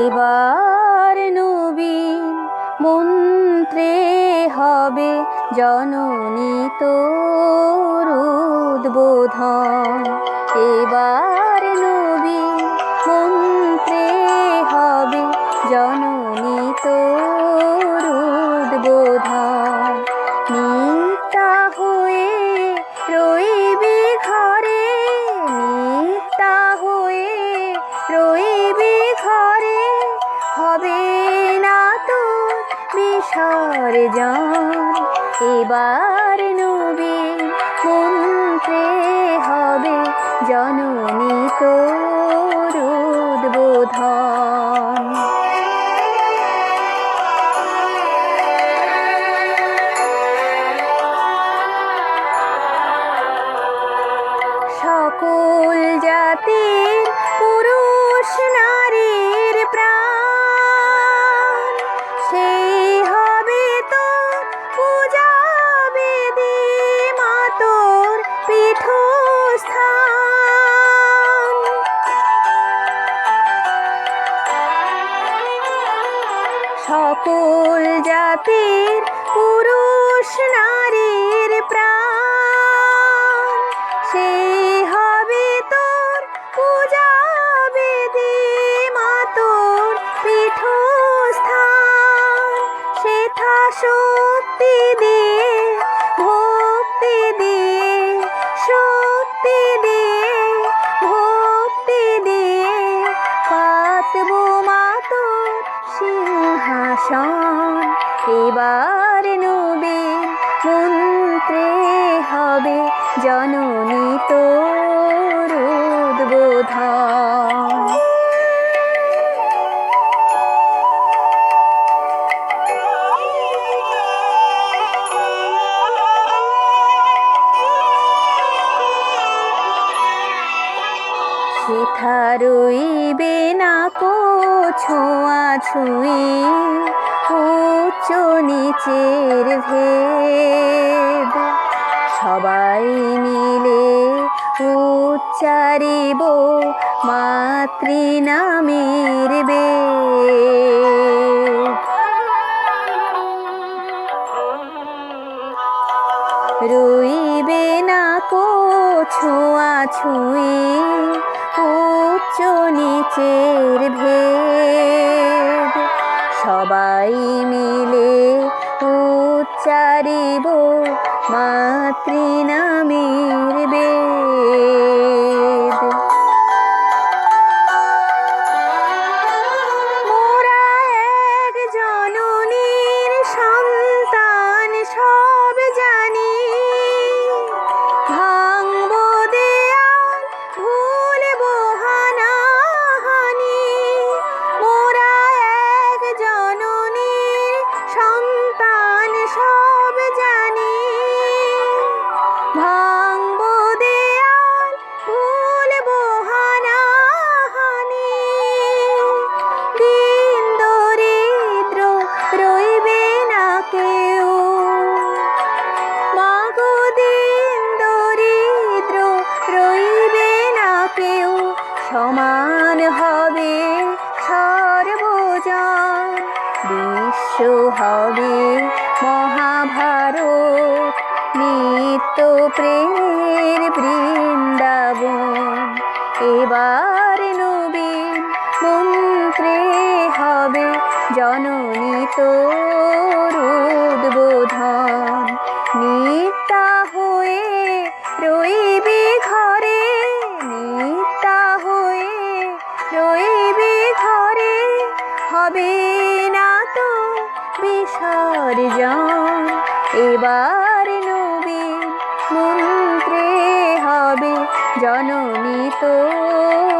এবার নবীন মন্ত্রে হবে জননী তোর উদ্বোধন। এবার বিসর্জন এবার সকল জাতির পুরুষ নারীর প্রাণ। সেই হবে তোর পূজা বেদি মা তোর পীঠস্থান সেথা শক্তি দিয়ে, ভক্তি দিয়ে, শক্তি দিয়ে, ভক্তি দিয়ে পাতবো মা তোর সিংহাসন। এবার রইবে না কো ছোঁয়া ছুঁই উচ্চ নিচের ভেদ। সবাই মিলে উচ্চারিব মাতৃনামের বেদ। রইবে না কো ছোঁয়া ছুঁই উচ্চ নিচের ভেদ। সবাই মিলে উচ্চারিব মাতৃনামের বেদ। সর্বজন বিশ্ব হবে মহাভারত নিত্য প্রেমের বৃন্দাবন। এবার নবীন মন্ত্রে হবে জননী তোর। হবে না তো বিসর্জন। এবার নবীন মন্ত্রে হবে জননী তোর